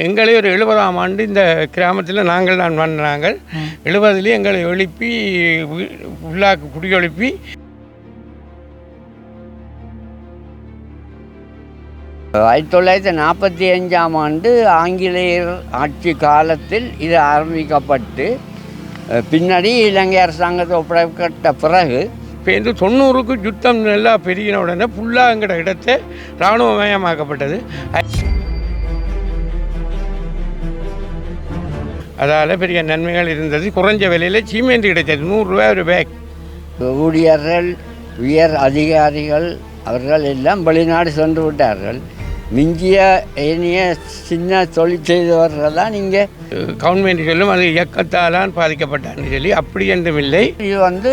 எங்களை ஒரு எழுபதாம் ஆண்டு இந்த கிராமத்தில் நாங்கள் தான் பண்ணாங்கள் எழுபதுலேயே எங்களை எழுப்பி உள்ளாக்கு குடியெழுப்பி. ஆயிரத்தி தொள்ளாயிரத்தி நாற்பத்தி அஞ்சாம் ஆண்டு ஆங்கிலேயர் ஆட்சி காலத்தில் இது ஆரம்பிக்கப்பட்டு பின்னாடி இலங்கை அரசாங்கத்தை ஒப்படைக்கப்பட்ட பிறகு பேருந்து தொண்ணூறுக்கு யுத்தம் நல்லா பெருகின உடனே ஃபுல்லாக எங்கட இடத்தை இராணுவமயமாக்கப்பட்டது. அதால் பெரிய நன்மைகள் இருந்தது. குறைஞ்ச விலையில் சீமெண்ட் கிடைச்சது நூறுரூவா ஒரு பேக் ஊழியர்கள் உயர் அதிகாரிகள் அவர்கள் எல்லாம் வெளிநாடு சென்று விட்டார்கள். மிஞ்சிய ஏனைய சின்ன தொழில் செய்தவர்கள் தான் இங்கே. கவர்மெண்ட் சொல்லும் அது இயக்கத்தாலான் பாதிக்கப்பட்டான்னு சொல்லி அப்படி என்றும் இல்லை. இது வந்து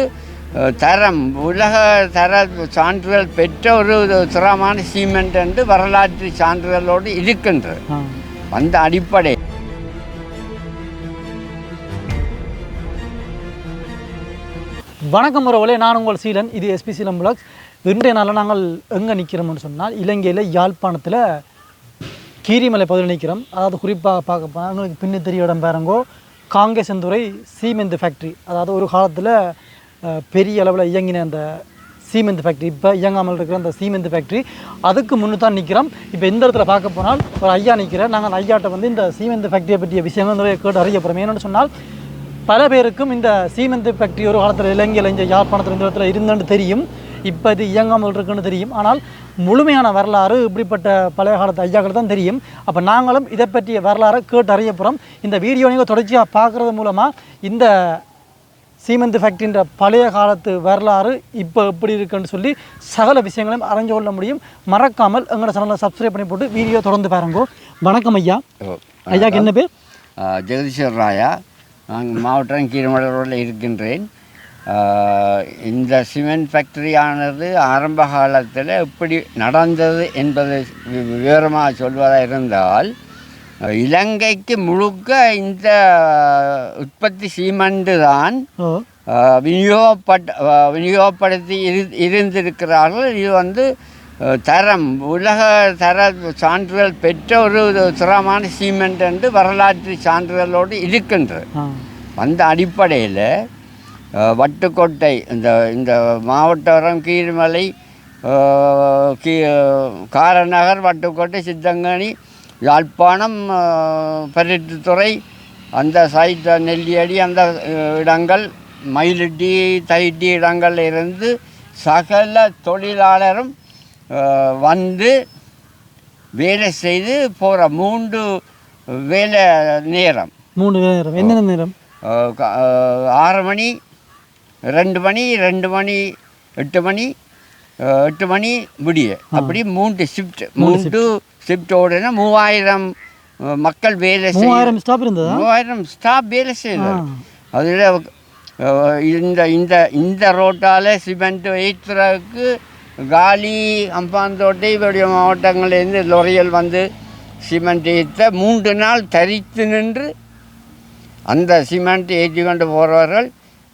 தரம் உலக தர சான்றிதழ் பெற்ற ஒரு தரமான சீமெண்ட் என்று வரலாற்று சான்றிதழோடு இருக்கின்றது. அந்த அடிப்படை வணக்கம் உறவுகளே நான் உங்கள் சீலன். இது எஸ்பி சீலம் பிளாக்ஸ் இன்றைய நாளில் நாங்கள் எங்கே நிற்கிறோம்னு சொன்னால் இலங்கையில் யாழ்ப்பாணத்தில் கீரிமலை பகுதியில் நிற்கிறோம் அதாவது குறிப்பாக பார்க்க போனால் உங்களுக்கு பின்னு தெரிய இடம் பாருங்கோ. காங்கேசந்துறை சீமெந்து ஃபேக்ட்ரி அதாவது ஒரு காலத்தில் பெரிய அளவில் இயங்கின அந்த சீமெந்து ஃபேக்ட்ரி இப்போ இயங்காமல் இருக்கிற அந்த சீமெந்து ஃபேக்ட்ரி அதுக்கு முன்னு தான் நிற்கிறோம் இப்போ இந்த இடத்துல பார்க்க போனால் ஒரு ஐயா நிற்கிறேன் நாங்கள் ஐயாட்ட வந்து இந்த சீமெந்து ஃபேக்ட்ரியை பற்றிய விஷயங்கள் நிறைய கேட்டு அறிய போகிறோம் ஏன்னு சொன்னால் பல பேருக்கும் இந்த சீமெந்து ஃபேக்ட்ரி ஒரு காலத்தில் இலங்கையில் இந்த யாழ்ப்பாணத்தில் இந்த இடத்துல இருந்துன்னு தெரியும். இப்போ இது இயங்காமல் இருக்குன்னு தெரியும். ஆனால் முழுமையான வரலாறு இப்படிப்பட்ட பழைய காலத்து ஐயாக்கள் தான் தெரியும். அப்போ நாங்களும் இதை பற்றிய வரலாறை கேட்டு அறிய போகிறோம் இந்த வீடியோ நீங்கள் தொடர்ச்சியாக பார்க்குறது மூலமாக இந்த சீமெந்து ஃபேக்ட்ரின்ற பழைய காலத்து வரலாறு இப்போ எப்படி இருக்குன்னு சொல்லி சகல விஷயங்களையும் அறிஞ்சு கொள்ள முடியும். மறக்காமல் எங்களோட சேனலை சப்ஸ்கிரைப் பண்ணி போட்டு வீடியோ தொடர்ந்து பாருங்க. வணக்கம் ஐயா. ஐயாக்கு என்ன பேர்? ஜெகதீஸ்வர் ராயா. நான் மாவட்டம் ரோடில் இருக்கின்றேன். இந்த சிமெண்ட் ஃபேக்டரியானது ஆரம்ப காலத்தில் எப்படி நடந்தது என்பதை விவரமாக சொல்வதாக இருந்தால் இலங்கைக்கு முழுக்க இந்த உற்பத்தி சீமெண்டு தான் விநியோகப்பட்ட விநியோகப்படுத்தி இரு இருந்திருக்கிறார்கள். இது வந்து தரம் உலக தர சான்றிதழ் பெற்ற ஒரு தரமான சீமெண்ட் என்று வரலாற்று சான்றிதழோடு இருக்கின்றது. அந்த அடிப்படையில் வட்டுக்கோட்டை இந்த இந்த மாவட்டவரம் கீழ்மலை கீ காரநகர் வட்டுக்கோட்டை சித்தங்கனி யாழ்ப்பாணம் அஹ், பருத்தித்துறை அந்த சைட் நெல்லியடி அந்த இடங்கள் மயிலிட்டி தைட்டி இடங்கள்ல இருந்து சகல தொழிலாளரும் வந்து வேலை செய்து போகிற மூன்று வேலை நேரம். மூணு நேரம். என்னென்ன நேரம்? ஆறு மணி ரெண்டு மணி ரெண்டு மணி எட்டு மணி எட்டு மணி விடிய. அப்படி மூன்று ஷிஃப்ட் மூன்று ஷிஃப்டோடனா மூவாயிரம் மக்கள் வேலை மூவாயிரம் ஸ்டாப் இருந்ததா? மூவாயிரம் ஸ்டாப் வேலை செய்தார் அதில் இந்த இந்த இந்த ரோட்டால் சிமெண்ட் ஏற்றுறதுக்கு காலி அம்பாந்தோட்டை இப்படி மாவட்டங்கள்லேருந்து லொரியல் வந்து சிமெண்ட் ஏற்ற மூன்று நாள் தரித்து நின்று அந்த சிமெண்ட் ஏற்றி கொண்டு போகிறவர்கள்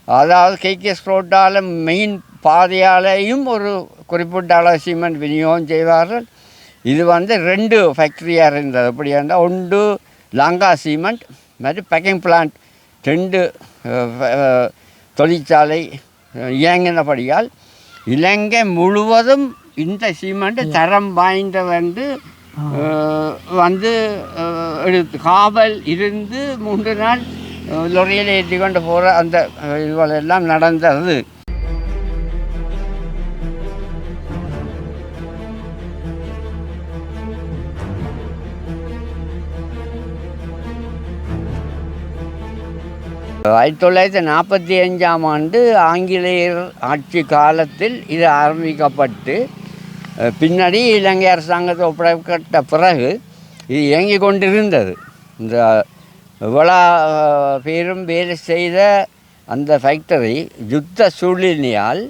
அதாவது கேகேஎஸ் ரோட்டால் மெயின் பாதையாலேயும் ஒரு குறிப்பிட்ட அளவு சிமெண்ட் விநியோகம் செய்வார்கள். இது வந்து ரெண்டு ஃபேக்ட்ரியாக இருந்தது. அப்படி இருந்தால் ஒன்று லாங்கா சிமெண்ட் மாதிரி பேக்கிங் பிளான்ட் ரெண்டு தொழிற்சாலை இயங்கினபடியால் இலங்கை முழுவதும் இந்த சிமெண்ட் தரம் அஹ், வந்து அஹ், எடுத்து காவல் இருந்து மூன்று நாள் லொரியில் ஏற்றி கொண்டு போகிற அந்த அஹ், எல்லாம் நடந்தது. ஆயிரத்தி தொள்ளாயிரத்தி நாற்பத்தி அஞ்சாம் ஆண்டு ஆங்கிலேயர் ஆட்சி காலத்தில் இது ஆரம்பிக்கப்பட்டு பின்னாடி இலங்கை அரசாங்கத்தை ஒப்படைக்கப்பட்ட பிறகு இது இயங்கி கொண்டிருந்தது. இந்த இவ்வளோ பேரும் வேலை செய்த அந்த ஃபேக்டரி யுத்த சூழ்நிலையால்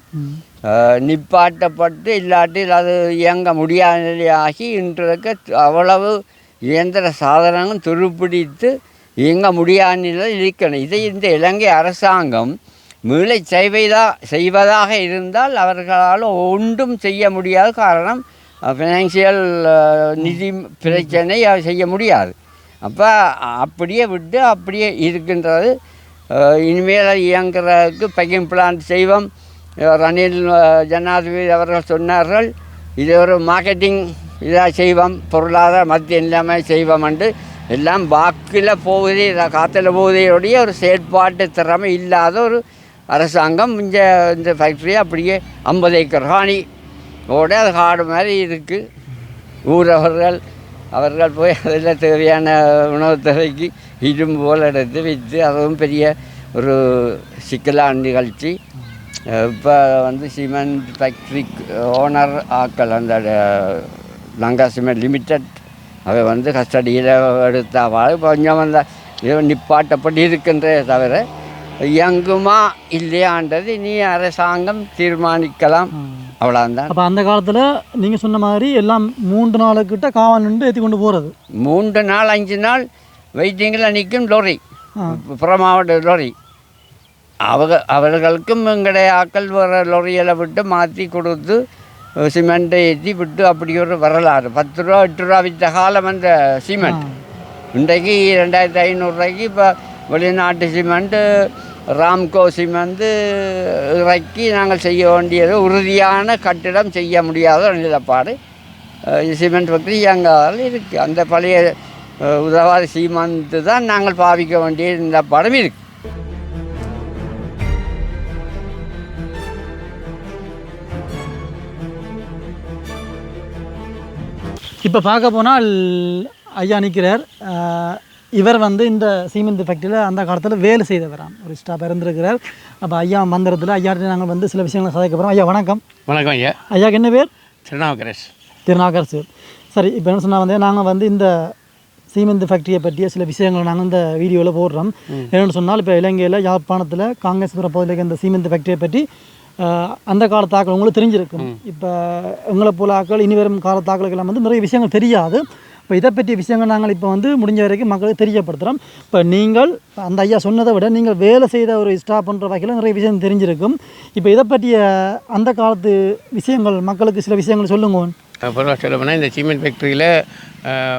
நிப்பாட்டப்பட்டு இல்லாட்டில் அது இயங்க முடியாத நிலையாகி இன்றைக்கு அவ்வளவு இயந்திர சாதனங்களும் துருப்பிடித்து இயங்க முடியாத நிலையில் இருக்கணும் இதை இந்த இலங்கை அரசாங்கம் மீளை செய்வதா செய்வதாக இருந்தால் அவர்களால் ஒன்றும் செய்ய முடியாத காரணம் ஃபினான்சியல் நிதி பிரச்சனை செய்ய முடியாது. அப்போ அப்படியே விட்டு அப்படியே இருக்கின்றது. இனிமேல் இயங்குறதுக்கு பைக்கிங் பிளான் செய்வோம். ரணில் ஜனாதிபதி அவர்கள் சொன்னார்கள் இது ஒரு மார்க்கெட்டிங் இதாக செய்வோம் பொருளாதார மத்திய எல்லாமே செய்வோம் என்று. எல்லாம் வாக்கில் போகுதே காற்றுல போகுதையுடைய ஒரு செயற்பாட்டு திறமை இல்லாத ஒரு அரசாங்கம் இந்த இந்த ஃபேக்ட்ரியை அப்படியே ஐம்பது ஏக்கர் காணி ஓட அது காடு மாதிரி இருக்குது ஊரவர்கள் அவர்கள் போய் அதில் தேவையான உணவு தேவைக்கு இரும்பு போல் எடுத்து விற்று அதுவும் பெரிய ஒரு சிக்கலான நிகழ்ச்சி இப்போ வந்து சிமெண்ட் ஃபேக்ட்ரி ஓனர் ஆக்கள் அந்த லங்கா சிமெண்ட் லிமிட்டெட் அவை வந்து கஸ்டடியில் எடுத்தாவாள் கொஞ்சம் அந்த இது நிப்பாட்டப்பட்டு இருக்கின்றதே தவிர இயங்குமா இல்லையான்றது நீ அரசாங்கம் தீர்மானிக்கலாம். அவ்வளோதான் அப்போ அந்த காலத்தில் நீங்கள் சொன்ன மாதிரி எல்லாம் மூன்று நாளுக்கிட்ட காவல் நின்று ஏற்றி கொண்டு போகிறது மூன்று நாள் அஞ்சு நாள் வெயிட்டிங்கில் நிற்கும் லொரி புற மாவட்ட லொரி. அவங்க அவர்களுக்கும் எங்களுடைய ஆக்கள் வர லொரியில் விட்டு மாற்றி கொடுத்து சிமெண்ட்டை ஏற்றி விட்டு அப்படி ஒரு வரலாறு. பத்து ரூபா எட்டு ரூபா விற்ற காலம் அந்த சிமெண்ட். இன்றைக்கு ரெண்டாயிரத்தி ஐநூறுரூவாய்க்கு இப்போ வெளிநாட்டு சிமெண்ட்டு ராம்கோ சிமெண்ட்டு இறக்கி நாங்கள் செய்ய வேண்டியது உறுதியான கட்டிடம் செய்ய முடியாத ஒரு நிலப்பாடு சிமெண்ட் ஃபேக்ட்ரி இயங்காதால் இருக்குது அந்த பழைய உதவாத சீமந்து தான் நாங்கள் பாவிக்க வேண்டிய நிலப்பாடும் இருக்குது இப்போ பார்க்க போனால் ஐயா நிற்கிறார் இவர் வந்து இந்த சீமெந்து ஃபேக்ட்ரியில் அந்த காலத்தில் வேலை செய்தவராம். ஒரு ஸ்டாஃப் இருந்திருக்கிறார் அப்போ ஐயா மந்திரத்தில் ஐயாட்ட நாங்கள் வந்து சில விஷயங்களை சதைக்க போகிறோம் ஐயா வணக்கம். வணக்கம் ஐயா. ஐயாக்கு என்ன பேர்? திருநாவுக்கரசு. திருநாகர் சார் சரி இப்போ என்ன சொன்னால் வந்து நாங்கள் வந்து இந்த சீமெந்து ஃபேக்ட்ரியை பற்றிய சில விஷயங்களை நாங்கள் இந்த வீடியோவில் போடுறோம். என்னென்னு சொன்னால் இப்போ இலங்கையில் யாழ்ப்பாணத்தில் காங்கிரஸ்புரம் பகுதியில் இந்த சீமெந்து ஃபேக்ட்ரியை பற்றி அந்த காலத்து ஆக்கள் உங்களுக்கு தெரிஞ்சிருக்கும். இப்போ எங்களை போல ஆக்கள் இனி வரும் காலத்து ஆக்களுக்கெல்லாம் வந்து நிறைய விஷயங்கள் தெரியாது. இப்போ இதை பற்றிய விஷயங்கள் நாங்கள் இப்போ வந்து முடிஞ்ச வரைக்கும் மக்களுக்கு தெரியப்படுத்துகிறோம் இப்போ நீங்கள் அந்த ஐயா சொன்னதை விட நீங்கள் வேலை செய்த ஒரு ஸ்டாப் பண்ணுற வகையில் நிறைய விஷயம் தெரிஞ்சிருக்கும். இப்போ இதை பற்றிய அந்த காலத்து விஷயங்கள் மக்களுக்கு சில விஷயங்கள் சொல்லுங்க. அப்புறம் சொல்ல போனால் இந்த சீமெண்ட் ஃபேக்ட்ரியில்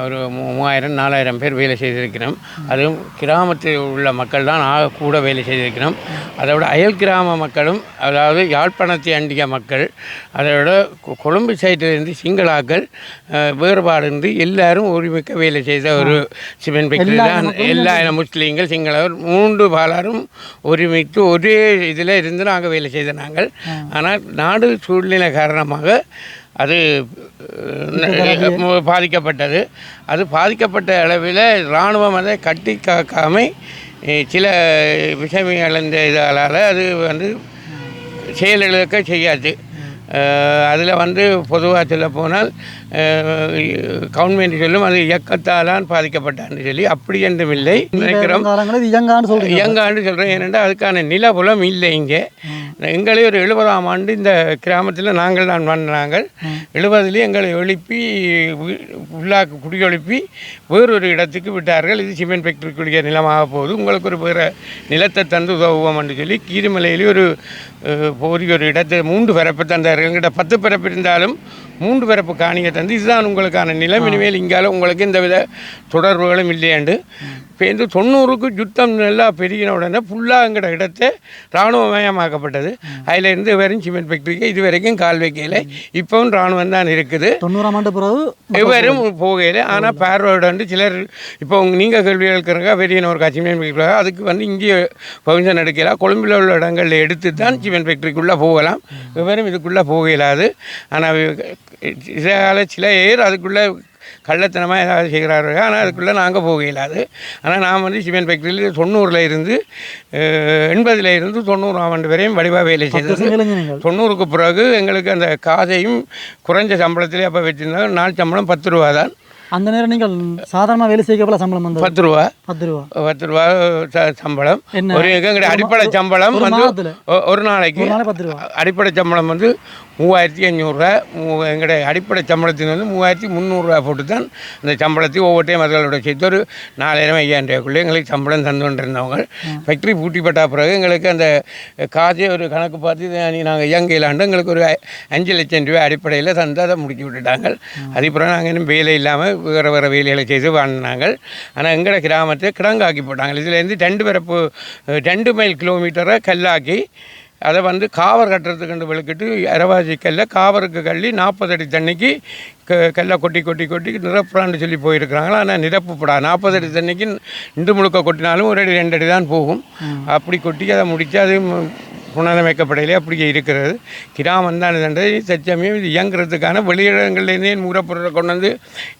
ஒரு மூவாயிரம் நாலாயிரம் பேர் வேலை செய்திருக்கிறோம். அதுவும் கிராமத்தில் உள்ள மக்கள் தான் ஆக கூட வேலை செய்திருக்கிறோம். அதை விட அயல் கிராம மக்களும் அதாவது யாழ்ப்பாணத்தை அண்டிய மக்கள் அதை விட கொ- கொழும்பு சைட்டிலிருந்து சிங்களாக்கள் அஹ், வேறுபாடின்றி எல்லாரும் ஒருமிக்க வேலை செய்த ஒரு சிமெண்ட் ஃபேக்ட்ரி தான். எல்லா முஸ்லீம்கள் சிங்களவர் மூன்று பாலாரும் ஒருமித்து ஒரே இதில் இருந்து நாங்கள் வேலை செய்த நாங்கள். ஆனால் நாடு சூழ்நிலை காரணமாக அது பாதிக்கப்பட்டது. அது பாதிக்கப்பட்ட அளவில் இராணுவம் அதை கட்டி காக்காமை அஹ், சில விஷயங்கள் இந்த இதால் அது வந்து செயலிழக்க செய்யாது. அதில் வந்து பொதுவாக சொல்ல போனால் கவர்மெண்ட் சொல்லும் அது இயக்கத்தாலான் பாதிக்கப்பட்டான்னு சொல்லி அப்படி என்றும் இல்லை. நினைக்கிறோம். இயங்கான்னு சொல்கிறேன் ஏனென்றால் அதுக்கான நிலபுலம் இல்லை இங்கே. எங்களே ஒரு எழுபதாம் ஆண்டு இந்த கிராமத்தில் நாங்கள் தான் வந்தாங்கள் எழுபதுலேயே எங்களை எழுப்பி உள்ளாக்கு குடியெழுப்பி வேறொரு இடத்துக்கு விட்டார்கள். இது சிமெண்ட் ஃபேக்டரிக்குரிய நிலமாக போகுது. உங்களுக்கு ஒரு வேறு நிலத்தை தந்து உதவுவோம் என்று சொல்லி கீரிமலையிலே ஒரு போரிய ஒரு இடத்தை மூன்று பரப்பு தந்தார்கள். எங்கிட்ட பத்து பரப்பு இருந்தாலும் மூன்று பரப்பு காணியை தந்து. இதுதான் உங்களுக்கான நிலம். இனிமேல் இங்கால உங்களுக்கு எந்தவித தொடர்புகளும் இல்லையாண்டு. இப்போ இந்த தொண்ணூறுக்கு யுத்தம் நல்லா பெருகின உடனே ஃபுல்லாக எங்கட இடத்தை இராணுவமயமாக்கப்பட்டது அதில் இருந்து வெறும் சிமெண்ட் ஃபேக்ட்ரிக்கு இது வரைக்கும் கால் வைக்கல. இப்போவும் இராணுவம் தான் இருக்குது. தொண்ணூறாம் ஆண்டு பிறகு வெறும் போகையில் ஆனால் பார்வையோடு சிலர் இப்போ நீங்கள் கேள்வி கேட்குறாங்க வெளியின ஒரு சிமெண்ட் ஃபேக்ட்ரி அதுக்கு வந்து இங்கே பவுன்ஷன் எடுக்கலாம் கொழும்பில் உள்ள இடங்களில் எடுத்து தான் சிமெண்ட் ஃபேக்ட்ரிக்குள்ளே போகலாம். வெறும் இதுக்குள்ளே போக இயலாது ஆனால் இதால் சில ஏர் அதுக்குள்ளே கள்ளத்தனமாக ஏதாவது செய்கிறார்கள். ஆனால் அதுக்குள்ளே நாங்கள் போக இயலாது ஆனால் நான் வந்து சிமெண்ட் ஃபேக்ட்ரியில் தொண்ணூறில் இருந்து எண்பதில் இருந்து தொண்ணூறாம் ஆண்டு வரையும் வடிவாக வேலை செய்தது. தொண்ணூறுக்கு பிறகு எங்களுக்கு அந்த காதையும் குறைஞ்ச சம்பளத்திலே அப்போ வச்சுருந்தாங்க. நாள் சம்பளம் பத்து ரூபா தான். அந்த நேரம் நீங்கள் சாதாரணமாக வேலை செய்யப்பல சம்பளம் வந்தது? பத்து ரூபா. பத்து ரூபா. பத்து ரூபா சம்பளம்? ஒரு எங்களுடைய அடிப்படை சம்பளம் வந்து ஒரு நாளைக்கு பத்து ரூபா. அடிப்படை சம்பளம் வந்து மூவாயிரத்தி அஞ்சூறுரூவா எங்களுடைய அடிப்படை சம்பளத்தின் வந்து மூவாயிரத்தி முந்நூறுரூவா போட்டு தான் அந்த சம்பளத்தை ஒவ்வொரு டைம் அவர்களோட சேர்த்து ஒரு நாலாயிரம் ஐயாயிரம் ரூபாய்க்குள்ளே எங்களுக்கு சம்பளம் தந்து கொண்டிருந்தவங்க. ஃபேக்ட்ரி பூட்டிப்பட்ட பிறகு எங்களுக்கு அந்த காசே ஒரு கணக்கு பார்த்து நாங்கள் இயங்கையிலாண்டு எங்களுக்கு ஒரு அஞ்சு லட்சம் ரூபாய் அடிப்படையில் தந்து அதை முடிச்சு விட்டுட்டாங்க. அதுக்கப்புறம் நாங்கள் இன்னும் வேலை இல்லாமல் வேறு வேறு வேலைகளை செய்து வாழ்ந்தாங்க ஆனால் எங்களோட கிராமத்தை கிடங்காக்கி போட்டாங்க. இதுலேருந்து ரெண்டு பரப்பு ரெண்டு மைல் கிலோமீட்டரை கல்லாக்கி அதை வந்து காவர் கட்டுறதுக்கு கண்டு வெளுக்கிட்டு அரவாசி கல்லை காவருக்கு கள்ளி நாற்பது அடி தண்ணிக்கு க கல்லை கொட்டி கொட்டி கொட்டி நிரப்புறான்னு சொல்லி போயிருக்கிறாங்களா? ஆனால் நிரப்புப்படா. நாற்பது அடி தண்ணிக்கு இண்டு முழுக்க கொட்டினாலும் ஒரு அடி ரெண்டு அடி தான் போகும். அப்படி கொட்டி அதை முடித்து அது புனரமைக்கப்படையிலே அப்படியே இருக்கிறது. கிராமம் தான் இதுன்றது தச்சமயம் இது இயங்குறதுக்கான வெளியிடங்கள்லேருந்தே மூலப்பொருளை கொண்டு வந்து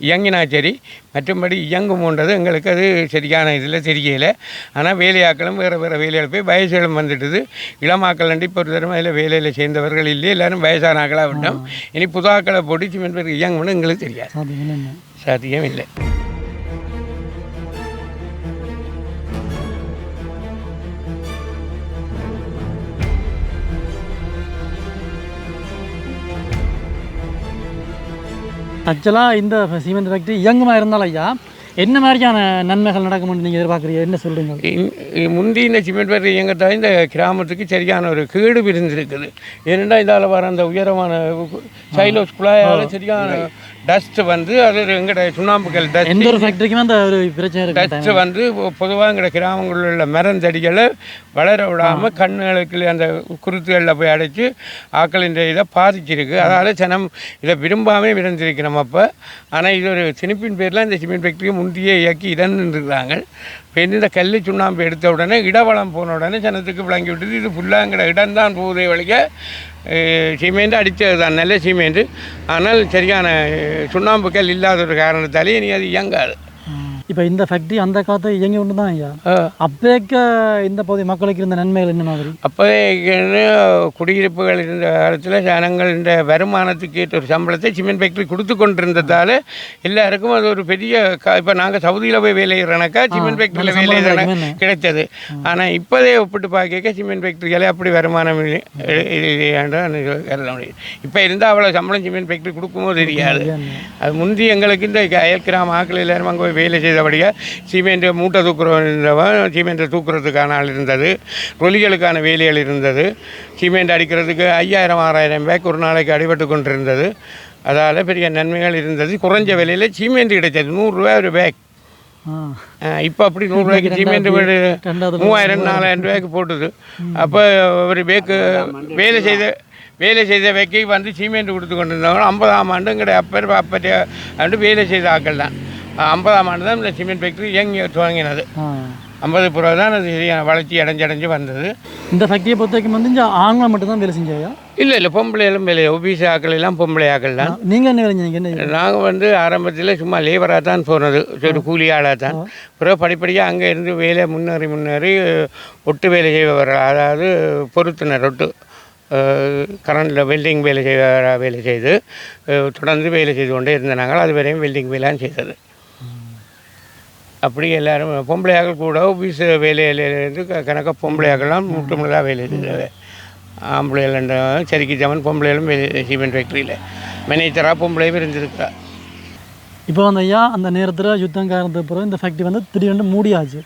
இயங்கினா சரி மற்றும்படி இயங்குமோன்றது எங்களுக்கு அது சரியான இதில் தெரியல. ஆனால் வேலையாக்களும் வேறு வேறு வேலையில் போய் வயசுகளும் வந்துட்டுது. இளமாக்கள் நண்டி இப்போ ஒரு தடவை அதில் வேலையில் சேர்ந்தவர்கள் இல்லை எல்லாரும் வயசான ஆக்களாக விட்டோம் இனி புதாக்களை போட்டு சிமெண்ட் பேருக்கு இயங்கும்னு எங்களுக்கு தெரியாது. சாத்தியம் இல்லை. ஆக்சுவலாக இந்த சிமெண்ட் ஃபேக்ட்ரி இயங்குமா இருந்தாலும் ஐயா என்ன மாதிரியான நன்மைகள் நடக்கும்னு நீங்கள் எதிர்பார்க்குறீங்க? என்ன சொல்கிறீங்க முந்தி இந்த சிமெண்ட் ஃபேக்டரி எங்கிட்ட இந்த கிராமத்துக்கு சரியான ஒரு கேடு விருந்திருக்குது. ஏனெண்டா இதால் வர அந்த உயரமான சைலோஸ் குழாயால் சரியான டஸ்ட் வந்து அது எங்கட சுண்ணாம்புகள் டஸ்ட் எந்த ஒரு ஃபேக்ட்ரிக்குமே அந்த ஒரு பிரச்சனை டஸ்ட் வந்து பொதுவாக எங்கட கிராமங்களில் உள்ள மரந்தடிகளை வளர விடாமல் கண்ணுகளுக்கு அந்த குருத்துகளில் போய் அடைச்சி ஆக்களின் இதை பாதிச்சிருக்கு. அதால் ஜனம் இதை விரும்பாமல் விருந்திருக்கிறோம் அப்போ. ஆனால் இது ஒரு திணிப்பின் பேரில் இந்த சிமெண்ட் ஃபேக்டரியை முந்தியே இயக்கி இடந்துருக்குறாங்க இப்போ இந்த கல் சுண்ணாம்பு எடுத்த உடனே இடவளம் போன உடனே ஜனத்துக்கு விளங்கி விட்டது. இது ஃபுல்லாக எங்கட இடம்தான் போதே வழிக்க சிமெண்ட் அடித்தது தான் நல்ல சிமெண்ட்டு ஆனால் சரியான சுண்ணாம்புக்கல் சுண்ணாம்பு கல் இல்லாத ஒரு காரணத்தாலே இனி அது இயங்காது. இப்போ இந்த ஃபேக்ட்ரி அந்த காலத்தை இயங்கி ஒன்று தான் ஐயா. அப்பேக்க இந்த பகுதி மக்களுக்கு இருந்த நன்மைகள் என்ன மாதிரி? அப்போதே குடியிருப்புகள் இருந்த காலத்தில் ஜனங்கள் இந்த வருமானத்துக்கு ஏற்ற ஒரு சம்பளத்தை சிமெண்ட் ஃபேக்ட்ரி கொடுத்து கொண்டிருந்ததால் எல்லாருக்கும் அது ஒரு பெரிய இப்போ நாங்கள் சவுதியில் போய் வேலை செய்கிறனாக்கா சிமெண்ட் ஃபேக்ட்ரியில் வேலை கிடைக்குமே. கிடைச்சது ஆனால் இப்போதே ஒப்பிட்டு பார்க்க சிமெண்ட் ஃபேக்ட்ரிகளே அப்படி வருமானம் இப்போ இருந்தால் அவ்வளோ சம்பளம் சிமெண்ட் ஃபேக்ட்ரி கொடுக்குமோ தெரியாது. அது முந்தி எங்களுக்கு இந்த அயல் கிராம ஆக்கள் எல்லாரும் அங்கே போய் வேலை செய்தபடியாக சிமெண்ட்டு மூட்டை தூக்குறவன் சிமெண்ட்டை தூக்குறதுக்கான ஆள் இருந்தது. ரொலிகளுக்கான வேலைகள் இருந்தது. சிமெண்ட் அடிக்கிறதுக்கு ஐயாயிரம் ஆறாயிரம் பேக் ஒரு நாளைக்கு அடிபட்டு கொண்டிருந்தது. அதால் பெரிய நன்மைகள் இருந்தது. குறைஞ்ச விலையில் சிமெண்ட் கிடைச்சது. நூறுரூவா ஒரு பேக். இப்போ அப்படி நூறுரூவாய்க்கு சிமெண்ட் வீடு மூவாயிரம் நாலாயிரம் ரூபாய்க்கு போட்டுது. அப்போ ஒரு பேக்கு வேலை செய்த வேலை செய்த வைக்கை வந்து சிமெண்ட் கொடுத்து கொண்டு இருந்தவங்க ஐம்பதாம் ஆண்டு எங்கட அப்பர் அப்பற்ற ஆண்டு வேலை செய்த ஆக்கள் தான். ஐம்பதாம் ஆண்டு தான் இந்த சிமெண்ட் ஃபேக்ட்ரி இயங்கி துவங்கினது. ஐம்பது புறா தான் அது சரியான வளர்ச்சி அடைஞ்சு அடைஞ்சு வந்தது. இந்த ஃபேக்ட்ரியை பொறுத்த வரைக்கும் வந்து ஆங்கிலம் மட்டும்தான் வேலை செஞ்சாயா இல்லை இல்லை பொம்பளைகளும் வேலை. ஒபிசி ஆக்கள் எல்லாம் பொம்பளை ஆக்கள் தான் நீங்கள் என்ன வேலை செஞ்சீங்க? நாங்கள் வந்து ஆரம்பத்தில் சும்மா லேபராக தான் போனது. ஒரு கூலி ஆளாக தான். பிறகு படிப்படியாக அங்கே இருந்து வேலை முன்னேறி முன்னேறி ஒட்டு வேலை செய்பவர்கள் அதாவது பொருத்தினர் ஒட்டு கரண்டில் வெல்டிங் வேலை செய்வ வேலை செய்து தொடர்ந்து வேலை செய்து கொண்டே இருந்த நாங்கள் அது வரையும் வெல்டிங் வேலையும் செய்தது. அப்படி எல்லாரும் பொம்பளையாக்கள் கூட ஆஃபீஸ் வேலையிலேருந்து கணக்காக பொம்பளையாக்கள்லாம் முற்றுமுழுதாக வேலை செய்தது ஆம்பளைகள் சரிக்கு ஜமன் பொம்பளைகளும் வேலை சிமெண்ட் ஃபேக்ட்ரியில் மேனேஜராக பொம்பளையும் இருந்திருக்கா. இப்போ வந்து ஐயா அந்த நேரத்தில் யுத்தம் காரணத்துக்கு பிறகு இந்த ஃபேக்ட்ரி வந்து திடீர்னு மூடியாச்சு.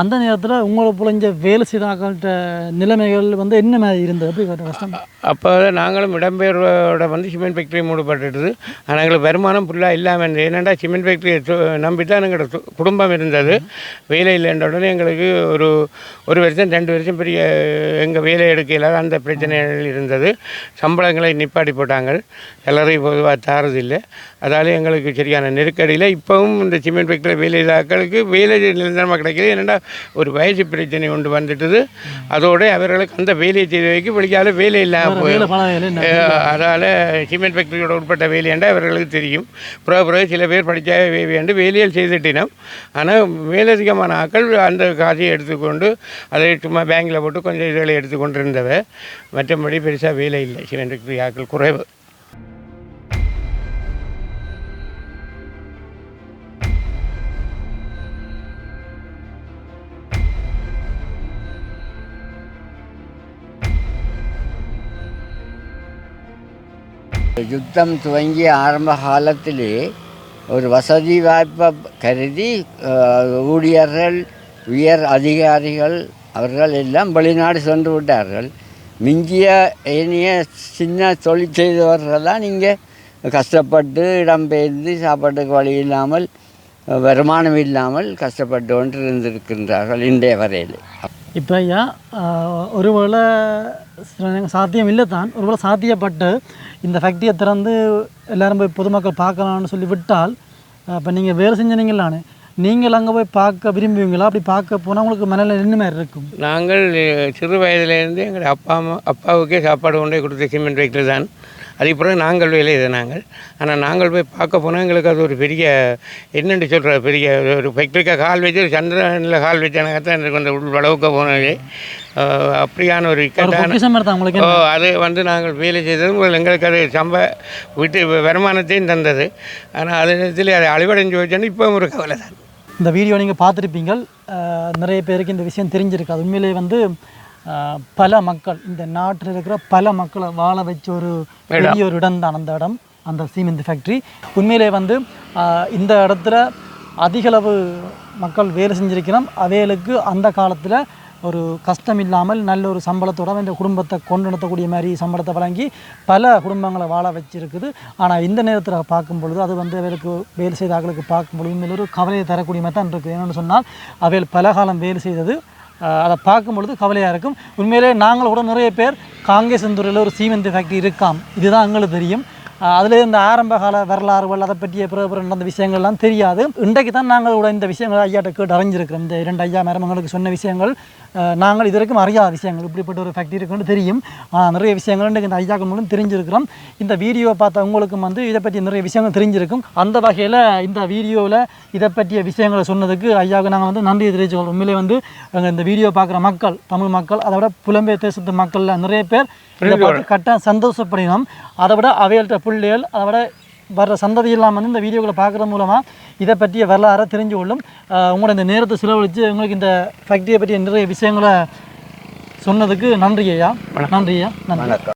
அந்த நேரத்தில் உங்களை போல இங்கே வேலை செய்த ஆக்கள்கிட்ட நிலைமைகள் வந்து என்ன மாதிரி இருந்தது? எப்படி கஷ்டம்? அப்போ நாங்களும் இடம்பெயர்வோட வந்து சிமெண்ட் ஃபேக்ட்ரி மூடப்பட்டுடுது. ஆனால் எங்களுக்கு வருமானம் ஃபுல்லாக இல்லாமல் இருந்தது. ஏன்னாண்டா சிமெண்ட் ஃபேக்ட்ரியை நம்பி தான் எங்களோட குடும்பம் இருந்தது. வேலை இல்லைன்ற உடனே எங்களுக்கு ஒரு ஒரு வருஷம் ரெண்டு வருஷம் பெரிய எங்கள் வேலை எடுக்கையில் அந்த பிரச்சனைகள் இருந்தது. சம்பளங்களை நிப்பாட்டி போட்டாங்க. எல்லாரும் பொதுவாக தாரதில்லை. அதால் எங்களுக்கு சரியான நெருக்கடியில் இப்போவும் இந்த சிமெண்ட் ஃபேக்டரி வேலை ஆட்களுக்கு வேலை நிரந்தரமாக கிடைக்கல. ஏன்னா ஒரு வயசு பிரச்சனை ஒன்று வந்துட்டுது. அதோட அவர்களுக்கு அந்த வேலையை செய்து வைக்க வெளியால் வேலை இல்லாமல் போயிடும். அதால் சிமெண்ட் ஃபேக்டரியோட உட்பட்ட வேலையாண்டா அவர்களுக்கு தெரியும். பிறகு பிறகு சில பேர் படித்தா வேண்டு வேலையில் செய்துட்டினோம். ஆனால் மேலதிகமான ஆட்கள் அந்த காசையை எடுத்துக்கொண்டு அதை சும்மா பேங்கில் போட்டு கொஞ்சம் இதில் எடுத்துக்கொண்டு இருந்தவ மற்றபடி பெருசாக வேலை இல்லை. சிமெண்ட் ஃபேக்டரி ஆட்கள் குறைவு. யுத்தம் துவங்கிய ஆரம்ப காலத்திலே ஒரு வசதி வாய்ப்பை கருதி ஊழியர்கள் உயர் அதிகாரிகள் அவர்கள் எல்லாம் வெளிநாடு சென்று விட்டார்கள் மிஞ்சிய ஏனைய சின்ன தொழில் செய்தவர்கள் தான் இங்கே கஷ்டப்பட்டு இடம்பெயர்ந்து சாப்பாட்டுக்கு வழி இல்லாமல் வருமானம் இல்லாமல் கஷ்டப்பட்டு கொண்டு இருந்திருக்கின்றார்கள் இன்றைய வரையில் இப்போ ஐயா ஒருவேளை சாத்தியமில்லை சாத்தியம் தான் ஒருவேளை சாத்தியப்பட்டு இந்த ஃபேக்ட்ரியை திறந்து எல்லோரும் போய் பொதுமக்கள் பார்க்கலாம்னு சொல்லி விட்டால் இப்போ நீங்கள் வேலை செஞ்சீங்களானே நீங்கள் அங்கே போய் பார்க்க விரும்புவீங்களா? அப்படி பார்க்க போனால் உங்களுக்கு மனநிலை என்ன மாதிரி இருக்கும்? நாங்கள் சிறு வயதிலேருந்து எங்கள் அப்பா அம்மா அப்பாவுக்கே சாப்பாடு கொண்டே கொடுத்த சிமெண்ட் ஃபேக்டரி தான். அதுக்கு பிறகு நாங்கள் வேலை நாங்கள். ஆனால் நாங்கள் போய் பார்க்க போனால் எங்களுக்கு அது ஒரு பெரிய என்னென்னு சொல்கிற பெரிய ஒரு ஃபேக்ட்ரிக்காக கால் வச்சு சந்திரனில் கால் வச்சானாக தான் எனக்கு அந்த உள் வளவுக்க போனது. அப்படியான ஒரு இக்கட்டான ஓ அது வந்து நாங்கள் வேலை செய்தது எங்களுக்கு அது சம்ப வீட்டு வருமானத்தையும் தந்தது. ஆனால் அதே நேரத்தில் அதை அழிவடைஞ்சு வச்சோன்னு இப்போ ஒரு கவலை தான் இந்த வீடியோ நீங்கள் பார்த்துருப்பீங்க ஆஹ், நிறைய பேருக்கு இந்த விஷயம் தெரிஞ்சிருக்கு. அது உண்மையிலேயே வந்து பல மக்கள் இந்த நாட்டில் இருக்கிற பல மக்களை வாழ வச்ச ஒரு பெரிய ஒரு இடம் தான் அந்த இடம் அந்த சீமெந்து ஃபேக்ட்ரி உண்மையிலே வந்து இந்த இடத்துல அதிகளவு மக்கள் வேலை செஞ்சிருக்கிறோம். அவைகளுக்கு அந்த காலத்தில் ஒரு கஷ்டம் இல்லாமல் நல்ல ஒரு சம்பளத்தோட இந்த குடும்பத்தை கொண்டு நடத்தக்கூடிய மாதிரி சம்பளத்தை வழங்கி பல குடும்பங்களை வாழ வச்சிருக்குது. ஆனால் இந்த நேரத்தில் பார்க்கும் பொழுது அது வந்து அவர்களுக்கு வேலை செய்த ஆட்களுக்கு பார்க்கும் பொழுது உண்மையில ஒரு கவலையை தரக்கூடிய மாதிரி தான் இருக்குது என்னென்னு சொன்னால் அவைகள் பல காலம் வேலை செய்தது அதை பார்க்கும் பொழுது கவலையாக இருக்கும். உண்மையிலே நாங்கள் கூட நிறைய பேர் காங்கேசந்தூரில் ஒரு சீமெந்த் ஃபேக்ட்ரி இருக்காம். இதுதான் எங்களுக்கு தெரியும். அதில் இந்த ஆரம்ப கால வரலாறுகள் அதை பற்றிய பிற பிற நடந்த விஷயங்கள்லாம் தெரியாது. இன்றைக்கு தான் நாங்கள் கூட இந்த விஷயங்கள் ஐயாட்ட கேட்டு அறிஞ்சிருக்கிறோம். இந்த இரண்டு ஐயா மரமங்களுக்கு சொன்ன விஷயங்கள் நாங்கள் இது வரைக்கும் அறியாத விஷயங்கள் இப்படிப்பட்ட ஒரு ஃபேக்ட்ரி இருக்குன்னு தெரியும். நிறைய விஷயங்கள் இன்றைக்கு இந்த ஐயாக்கள் மூலம் தெரிஞ்சிருக்கிறோம். இந்த வீடியோவை பார்த்த உங்களுக்கும் வந்து இதை பற்றி நிறைய விஷயங்கள் தெரிஞ்சிருக்கும். அந்த வகையில் இந்த வீடியோவில் இதை பற்றிய விஷயங்களை சொன்னதுக்கு ஐயாவுக்கு நாங்கள் வந்து நன்றி தெரிவிச்சுக்கிறோம் உண்மையிலே வந்து இந்த வீடியோ பார்க்குற மக்கள் தமிழ் மக்கள் அதை விட புலம்பெயர் தேசத்து மக்களில் நிறைய பேர் இதை பார்த்து கட்டாயம் சந்தோஷப்படினோம் அதை விட அவைகள்கிட்ட பிள்ளைகள் அதை விட வர்ற சந்ததியெல்லாம் வந்து இந்த வீடியோக்களை பார்க்குறது மூலமாக இதை பற்றிய வரலாறை தெரிஞ்சு கொள்ளும். உங்களோட இந்த நேரத்தை செலவழித்து உங்களுக்கு இந்த ஃபேக்ட்ரியை பற்றிய நிறைய விஷயங்களை சொன்னதுக்கு நன்றி ஐயா. நன்றி ஐயா. நன்றி.